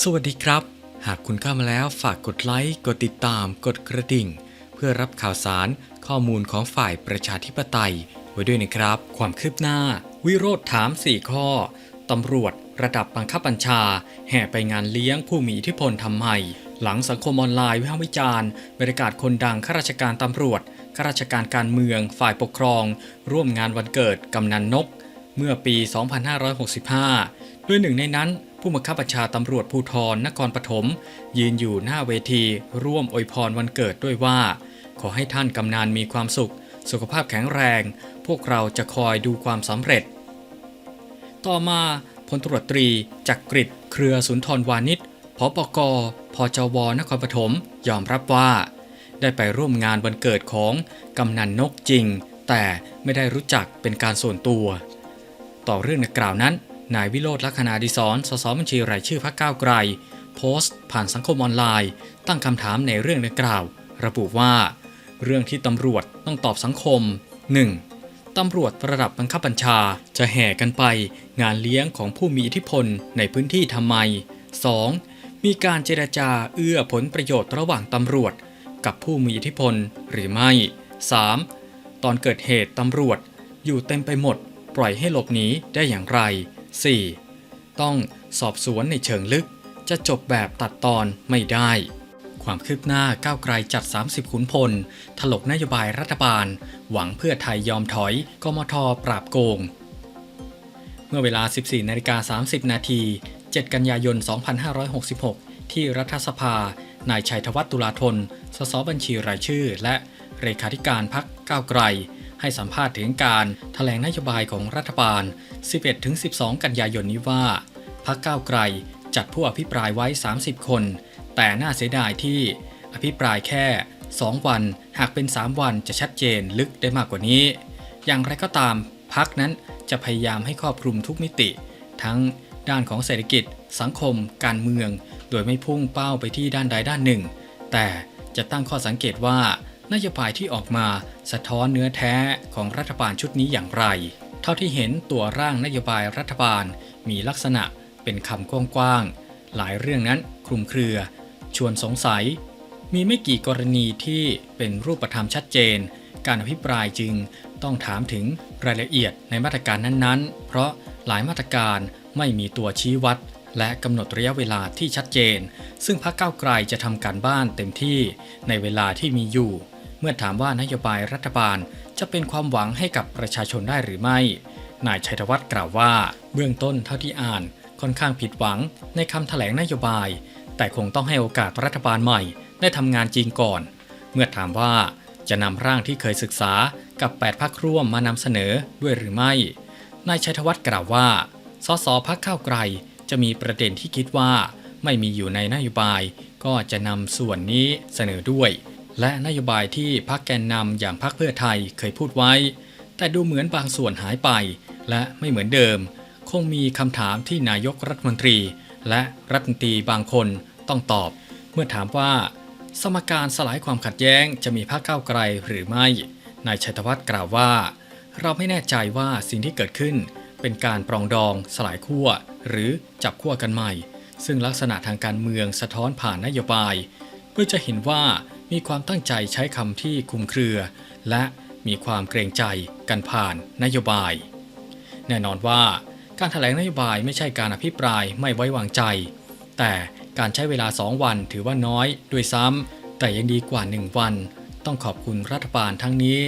สวัสดีครับ หากคุณเข้ามาแล้วฝากกดไลค์ กดติดตาม กดกระดิ่ง เพื่อรับข่าวสารข้อมูลของฝ่ายประชาธิปไตย ไว้ด้วยนะครับ ความคืบหน้า วิโรธถาม 4 ข้อ ตำรวจระดับบังคับบัญชา แห่ไปงานเลี้ยงผู้มีอิทธิพลทำไมหลังสังคมออนไลน์วิพากษ์วิจารณ์บรรยากาศคนดังข้าราชการตำรวจข้าราชการการเมือง ฝ่ายปกครอง ร่วมงานวันเกิดกำนันนก เมื่อปี 2565 ด้วยหนึ่งในนั้น ผู้บังคับบัญชาตำรวจภูธรนครปฐมยืนอยู่หน้าเวที ร่วมอวยพรวันเกิดด้วยว่า ขอให้ท่านกำนันมีความสุข สุขภาพแข็งแรง พวกเราจะคอยดูความสำเร็จ ต่อมาพลตรวจตรีจักกริดเครือสุนทรวานิชพปกพจวนครปฐมยอมรับว่า ได้ไปร่วมงานวันเกิดของกำนันนกจริง แต่ไม่ได้รู้จักเป็นการส่วนตัว ต่อเรื่องดังกล่าวนั้น นายวิโรธลักษณาดิศรสสบัญชีรายชื่อพรรคก้าวไกล โพสต์ ผ่านสังคมออนไลน์ ตั้งคำถามในเรื่องดังกล่าว ระบุว่า เรื่องที่ตำรวจต้องตอบสังคม 1. ตำรวจระดับบังคับบัญชาจะแห่กันไป งานเลี้ยงของผู้มีอิทธิพลในพื้นที่ทำไม 2. มีการเจรจาเอื้อผลประโยชน์ระหว่างตำรวจ กับผู้มีอิทธิพลหรือไม่ 3. ตอนเกิดเหตุตำรวจอยู่เต็มไปหมด ปล่อยให้หลบหนีได้อย่างไร 4. ต้องสอบสวนในเชิงลึก จะจบแบบตัดตอนไม่ได้ ความคืบหน้าก้าวไกลจัด 30 ขุนพล ถลกนโยบายรัฐบาล หวังเพื่อไทยยอมถอยกมทปราบโกง เมื่อเวลา 14นาฬิกา30 นาที 7 กันยายน 2566 ที่รัฐสภา นายชัยธวัฒน์ตุลาธน สสบัญชีรายชื่อ และเลขาธิการพักก้าวไกล ให้สัมภาษณ์ถึงการถแถลงนโยบายของรัฐบาล 11-12 กันยายนนี้ว่าพักก้าวไกลจัดผู้อภิปรายไว้ 30 คน แต่น่าเสียดายที่อภิปรายแค่ 2 วัน หากเป็น 3 วันจะชัดเจนลึกได้มากกว่านี้ อย่างไรก็ตามพักนั้นจะพยายามให้ครอบคลุมทุกมิติ ทั้งด้านของเศรษฐกิจ สังคม การเมือง โดยไม่พุ่งเป้าไปที่ด้านใดด้านหนึ่ง แต่จะตั้งข้อสังเกตว่า นโยบายที่ออกมาสะท้อนเนื้อแท้ของรัฐบาลชุดนี้อย่างไร เท่าที่เห็นตัวร่างนโยบายรัฐบาลมีลักษณะเป็นคำกว้างๆหลายเรื่องนั้นคลุมเครือ ชวนสงสัย มีไม่กี่กรณีที่เป็นรูปธรรมชัดเจน การอภิปรายจึงต้องถามถึงรายละเอียดในมาตรการนั้นๆ เพราะหลายมาตรการไม่มีตัวชี้วัด และกำหนดระยะเวลาที่ชัดเจน ซึ่งพรรคก้าวไกลจะทำการบ้านเต็มที่ในเวลาที่มีอยู่ เมื่อถามว่านโยบายรัฐบาลจะเป็นความหวังให้กับประชาชนได้หรือไม่ นายชัยธวัฒน์กล่าวว่า เบื้องต้นเท่าที่อ่านค่อนข้างผิดหวังในคำแถลงนโยบาย แต่คงต้องให้โอกาสรัฐบาลใหม่ได้ทำงานจริงก่อน เมื่อถามว่าจะนำร่างที่เคยศึกษากับ 8พักร่วมมานำเสนอด้วยหรือไม่ นายชัยธวัฒน์กล่าวว่า สสพักข้าวไกลจะมีประเด็นที่คิดว่า ไม่มีอยู่ในนโยบาย ก็จะนำส่วนนี้เสนอด้วย และนโยบายที่พักแกนนำอย่างพักเพื่อไทยเคยพูดไว้ แต่ดูเหมือนบางส่วนหายไป และไม่เหมือนเดิม คงมีคำถามที่นายกรัฐมนตรี และรัฐมนตรีบางคนต้องตอบ เมื่อถามว่า สมการสลายความขัดแย้งจะมีพรรคก้าวไกลหรือไม่นายชัยธวัฒน์กล่าวว่า เราไม่แน่ใจว่าสิ่งที่เกิดขึ้น เป็นการปรองดองสลายขั้วหรือจับขั้วกันใหม่ ซึ่งลักษณะทางการเมืองสะท้อนผ่านนโยบายเพื่อจะเห็นว่า มีความตั้งใจใช้คำที่คุมเครือ และมีความเกรงใจกันผ่านนโยบาย แน่นอนว่าการถแถลงนโยบายไม่ใช่การอภิปรายไม่ไว้วางใจ แต่การใช้เวลา 2 วันถือว่าน้อยด้วยซ้ำแต่ยังดีกว่า 1 วัน ต้องขอบคุณรัฐบาลทั้งนี้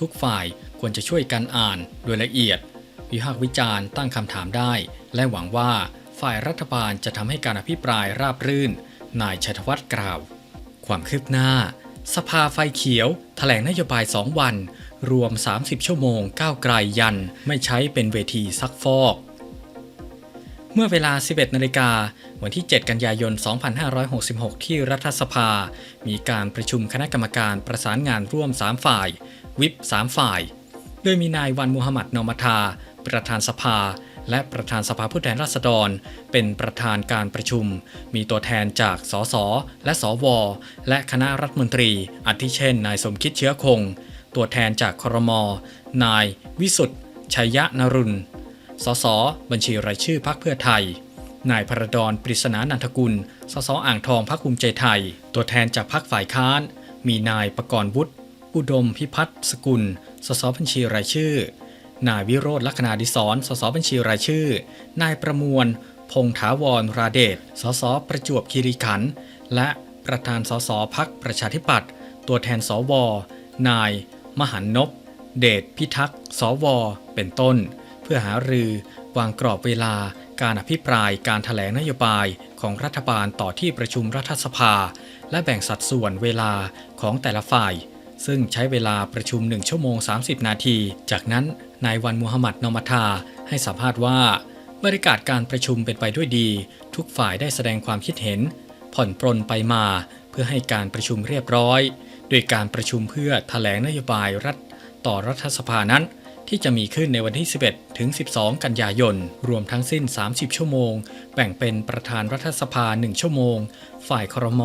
ทุกฝ่ายควรจะช่วยกันอ่านโดยละเอียด วิพากษ์วิจารณ์ตั้งคำถามได้ และหวังว่าฝ่ายรัฐบาลจะทำให้การอภิปรายราบรื่น นายชัยวัฒน์กล่าว ความคืบหน้า สภาไฟเขียวแถลงนโยบาย 2 วัน รวม 30 ชั่วโมงก้าวไกลยัน ไม่ใช้เป็นเวทีซักฟอก เมื่อเวลา 11 นาฬิกา วันที่ 7 กันยายน 2566 ที่รัฐสภา มีการประชุมคณะกรรมการประสานงานร่วม 3 ฝ่าย วิป 3 ฝ่าย โดยมีนายวันมูฮัมหมัดนอมัทา ประธานสภา และประธานสภาผู้แทนราษฎร เป็นประธานการประชุม มีตัวแทนจากสสและสว และคณะรัฐมนตรีอาทิเช่น นายสมคิดเชื้อคง ตัวแทนจากครม นาย วิสุทธ์ชัยยะนรุณสสบัญชีรายชื่อพรรคเพื่อไทย นายพระดอนปริศนานันทกุล สสอ่างทองพรรคภูมิใจไทย ตัวแทนจากพรรคฝ่ายค้าน มีนายประกรณ์วุฒิอุดมพิพัฒน์สกุล สสบัญชีรายชื่อ นายวิโรธลักษณาดิศรสสบัญชีรายชื่อ นายประมวล พงษ์ถาวรราเดชสสประจวบคีรีขันธ์และประธานสสพักประชาธิปัตย์ตัวแทนสว นาย มหันนพเดชพิทักษ์สว เป็นต้น เพื่อหารือวางกรอบเวลาการอภิปรายการถแถลงนโยบายของรัฐบาลต่อที่ประชุมรัฐสภา และแบ่งสัดส่วนเวลาของแต่ละฝ่าย ซึ่งใช้เวลาประชุม 1 ชั่วโมง 30 นาที จากนั้นนายวันมูฮัมหมัดนอมัทาให้สัมภาษณ์ว่า บรรยากาศการประชุมเป็นไปด้วยดี ทุกฝ่ายได้แสดงความคิดเห็น ผ่อนปรนไปมา เพื่อให้การประชุมเรียบร้อย โดยการประชุมเพื่อถแถลงนโยบายรัฐต่อรัฐสภานั้นที่จะมีขึ้นในวันที่ 11 ถึง 12 กันยายน รวมทั้งสิ้น 30 ชั่วโมง แบ่งเป็นประธานรัฐสภา 1 ชั่วโมง ฝ่ายครม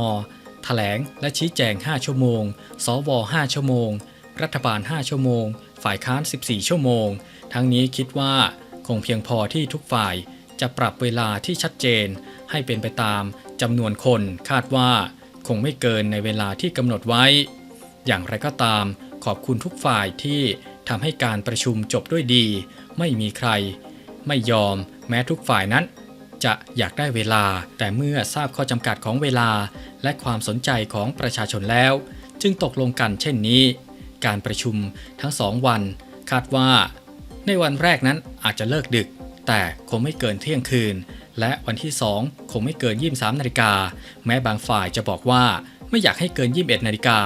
ถลงและชี้แจง 5 ชั่วโมง สว 5 ชั่วโมง รัฐบาล 5 ชั่วโมง ฝ่ายค้าน 14 ชั่วโมง ทั้งนี้คิดว่าคงเพียงพอที่ทุกฝ่ายจะปรับเวลาที่ชัดเจน ให้เป็นไปตามจำนวนคนคาดว่า คงไม่เกินในเวลาที่กำหนดไว้ อย่างไรก็ตาม ขอบคุณทุกฝ่ายที่ทำให้การประชุมจบด้วยดี ไม่มีใคร ไม่ยอมแม้ทุกฝ่ายนั้น จะอยากได้เวลา แต่เมื่อทราบข้อจำกัดของเวลา และความสนใจของประชาชนแล้ว จึงตกลงกันเช่นนี้ การประชุมทั้งสองวัน คาดว่า ในวันแรกนั้นอาจจะเลิกดึก แต่คงไม่เกินเที่ยงคืน และวันที่2คงไม่เกิน 23นาฬิกาแม้บางฝ่ายจะบอกว่าไม่อยากให้เกิน 21นาฬิกา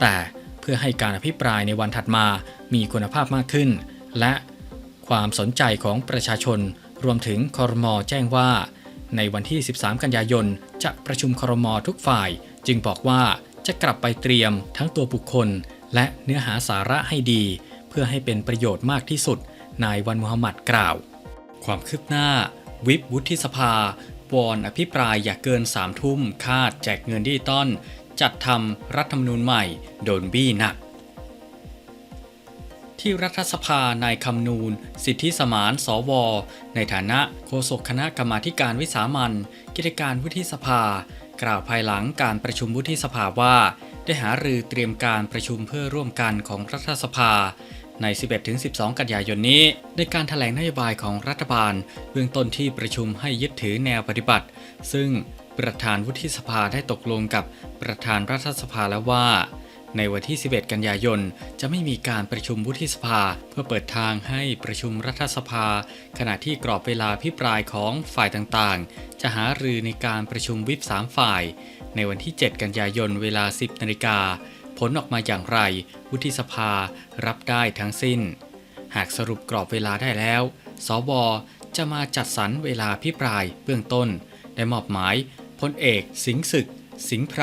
แต่เพื่อให้การอภิปรายในวันถัดมามีคุณภาพมากขึ้น และความสนใจของประชาชน รวมถึงคอรมอแจ้งว่า ในวันที่ 13 กันยายน จะประชุมคอรมอทุกฝ่าย จึงบอกว่าจะกลับไปเตรียมทั้งตัวบุคคล และเนื้อหาสาระให้ดี เพื่อให้เป็นประโยชน์มากที่สุด นายวันมุฮัมมัดกล่าว ความคืบหน้า วิปวุฒิสภาวอนอภิปรายอย่าเกินสามทุ่มคาดแจกเงินดิจิตอลจัดทำรัฐธรรมนูญใหม่ โดนบี้หนัก ที่รัฐสภานายคำนูนสิทธิสมานสว ในฐานะโฆษกคณะกรรมาการวิสามันกิจการวุฒิสภา กล่าวภายหลังการประชุมวุฒิสภาว่า ได้หารือเตรียมการประชุมเพื่อร่วมกันของรัฐสภาใน 11-12 กันยายนนี้ ในการถแถลงนโยบายของรัฐบาล เบื้องต้นที่ประชุมให้ยึดถือแนวปฏิบัติ ซึ่งประธานวุฒิสภาได้ตกลงกับประธานรัฐสภาแล้วว่า ในวันที่ 11 กันยายน จะไม่มีการประชุมวุฒิสภา เพื่อเปิดทางให้ประชุมรัฐสภา ขณะที่กรอบเวลาพิปรายของฝ่ายต่างๆ จะหารือในการประชุมวิป3ฝ่าย ในวันที่ 7 กันยายนเวลา 10 นาฬิกา ผลออกมาอย่างไร วุฒิสภารับได้ทั้งสิ้น หากสรุปกรอบเวลาได้แล้ว สว จะมาจัดสรรเวลาพิปรายเบื้องต้น ได้มอบหมายพลเอก สิงศึก สิงไพร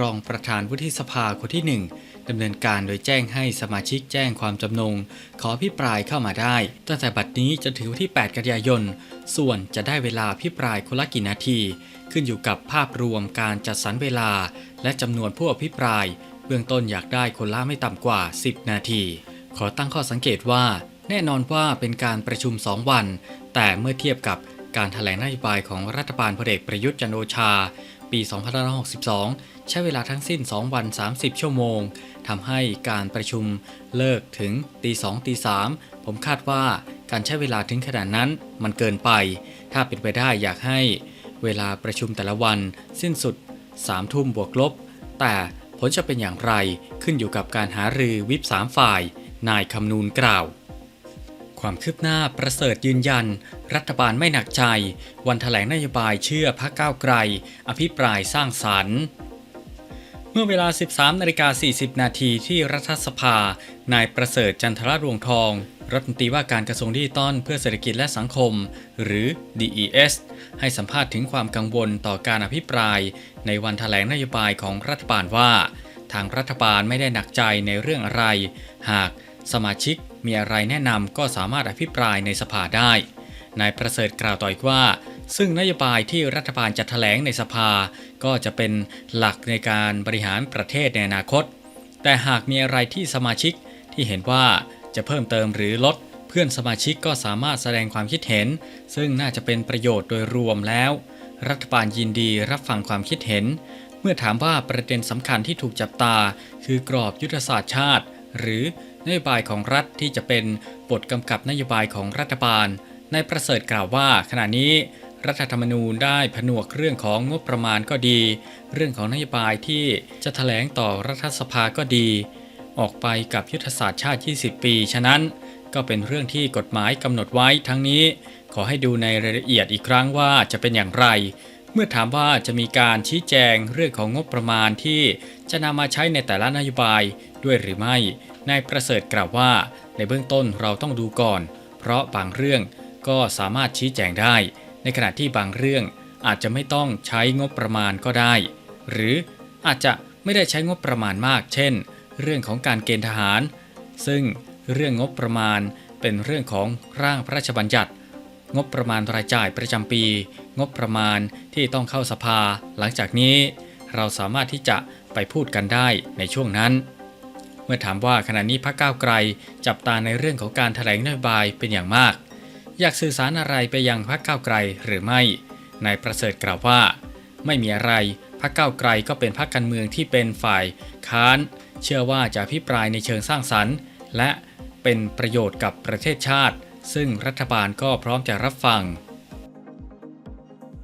รองประธานวุฒิสภาคนที่ 1ดำเนินการโดยแจ้งให้สมาชิกแจ้งความจำนง ขอพิปรายเข้ามาได้ ตั้งแต่บัดนี้จนถึงวันที่ 8 กันยายน ส่วนจะได้เวลาพิปรายคนละกี่นาที ขึ้นอยู่กับภาพรวมการจัดสรรเวลา และจำนวนผู้อภิปราย เบื้องต้นอยากได้คนละไม่ต่ำกว่า 10 นาที ขอตั้งข้อสังเกตว่า แน่นอนว่าเป็นการประชุม 2 วัน แต่เมื่อเทียบกับการถแถลงนโยบายของรัฐบาลพลเอกประยุทธ์จันโอชา ปี 2562 ใช้เวลาทั้งสิ้น 2 วัน 30 ชั่วโมง ทำให้การประชุมเลิกถึงตี2ตี3ผมคาดว่าการใช้เวลาถึงขนาดนั้นมันเกินไป ถ้าเป็นไปได้อยากให้เวลาประชุมแต่ละวันสิ้นสุด 3 ทุ่มบวกลบ แต่ผลจะเป็นอย่างไรขึ้นอยู่กับการหารือวิป3ฝ่าย นายคำนูนกล่าว ความคืบหน้าประเสริฐยืนยัน รัฐบาลไม่หนักใจ วันถแถลงนโยบายเชื่อพักก้าวไกล อภิปรายสร้างสรรค์เมื่อเวลา 13นาฬิกา40 นาทีที่รัฐสภา นายประเสริฐจันทรรวงทอง รัฐมนตรีว่าการกระทรวงดิจิตอลเพื่อเศรษฐกิจและสังคม หรือ DES ให้สัมภาษณ์ถึงความกังวลต่อการอภิปราย ในวันถแถลงนโยบายของรัฐบาลว่า ทางรัฐบาลไม่ได้หนักใจในเรื่องอะไร หากสมาชิกมีอะไรแนะนำก็สามารถอภิปรายในสภาได้ นายประเสริฐกล่าวต่ออีกว่า ซึ่งนโยบายที่รัฐบาลจะแถลงในสภา ก็จะเป็นหลักในการบริหารประเทศในอนาคต แต่หากมีอะไรที่สมาชิกที่เห็นว่าจะเพิ่มเติมหรือลดเพื่อพื่อนสมาชิกก็สามารถแสดงความคิดเห็น ซึ่งน่าจะเป็นประโยชน์โดยรวมแล้ว รัฐบาลยินดีรับฟังความคิดเห็น เมื่อถามว่าประเด็นสำคัญที่ถูกจับตา คือกรอบยุทธศาสตร์ชาติ หรือนโยบายของรัฐที่จะเป็นบทกำกับนโยบายของรัฐบาล นายประเสริฐกล่าวว่าขณะนี้รัฐธรรมนูญได้ผนวกเรื่องของงบประมาณก็ดี เรื่องของนโยบายที่จะแถลงต่อรัฐสภาก็ดี ออกไปกับยุทธศาสตร์ชาติ 20 ปี ฉะนั้นก็เป็นเรื่องที่กฎหมายกำหนดไว้ทั้งนี้ ขอให้ดูในรายละเอียดอีกครั้งว่าจะเป็นอย่างไร เมื่อถามว่าจะมีการชี้แจงเรื่องของงบประมาณที่จะนำมาใช้ในแต่ละนโยบายด้วยหรือไม่นายประเสริฐกล่าวว่า ในเบื้องต้นเราต้องดูก่อน เพราะบางเรื่อง ก็สามารถชี้แจงได้ ในขณะที่บางเรื่องอาจจะไม่ต้องใช้งบประมาณก็ได้ หรืออาจจะไม่ได้ใช้งบประมาณมาก เช่น เรื่องของการเกณฑ์ทหาร ซึ่งเรื่องงบประมาณเป็นเรื่องของร่างพระราชบัญญัติ งบประมาณรายจ่ายประจำปี งบประมาณที่ต้องเข้าสภา หลังจากนี้ เราสามารถที่จะไปพูดกันได้ในช่วงนั้น เมื่อถามว่าขณะนี้พรรคก้าวไกล จับตาในเรื่องของการแถลงนโยบายเป็นอย่างมาก อยากสื่อสารอะไรไปยังพรรคก้าวไกลหรือไม่ นายประเสริฐกล่าวว่า ไม่มีอะไรพรรคก้าวไกลก็เป็นพรรคการเมืองที่เป็นฝ่ายค้าน เชื่อว่าจะพิปรายในเชิงสร้างสรรค์ และเป็นประโยชน์กับประเทศชาติ ซึ่งรัฐบาลก็พร้อมจะรับฟัง